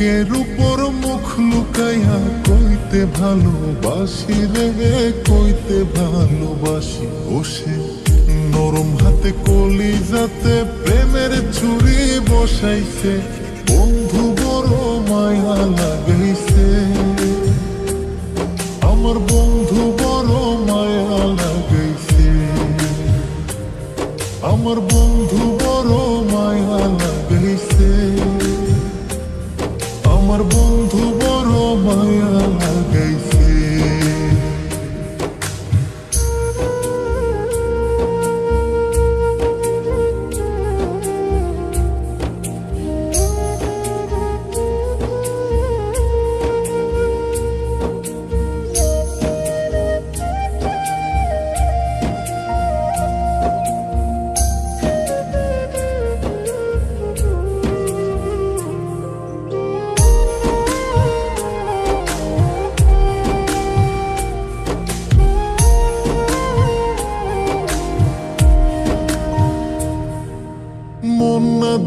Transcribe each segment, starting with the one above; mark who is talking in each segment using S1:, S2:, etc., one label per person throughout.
S1: বুকের উপর মুখ লুকাইয়া কইতে ভালোবাসি রে কইতে ভালোবাসি বসে। নরম হাতে কলি যাতে প্রেমের ছুরি বসাইছে, বন্ধু বড় মায়া লাগাইছে। আমার বন্ধু বড় মায়া লাগাইছে। আমার বন্ধু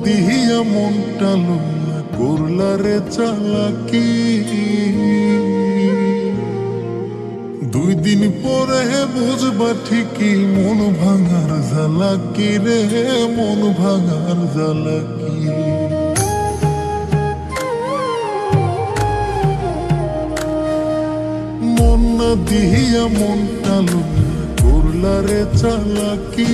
S1: দিহিয়া মনটা লোলা করলা রে চালাকি। দুই দিন পরে বুঝবা ঠিকই মন ভাঙার জ্বালাকি রে, মন ভাঙার জ্বালাকি। মন না দিহিয়া মনটা লোলা করলা রে চালাকি।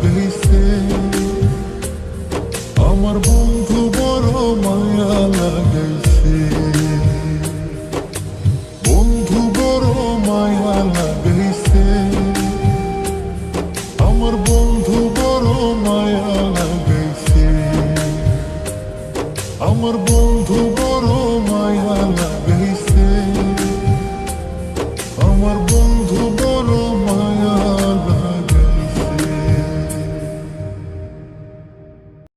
S1: আমার বন্ধু বড় মায়া লাগাইছে। আমার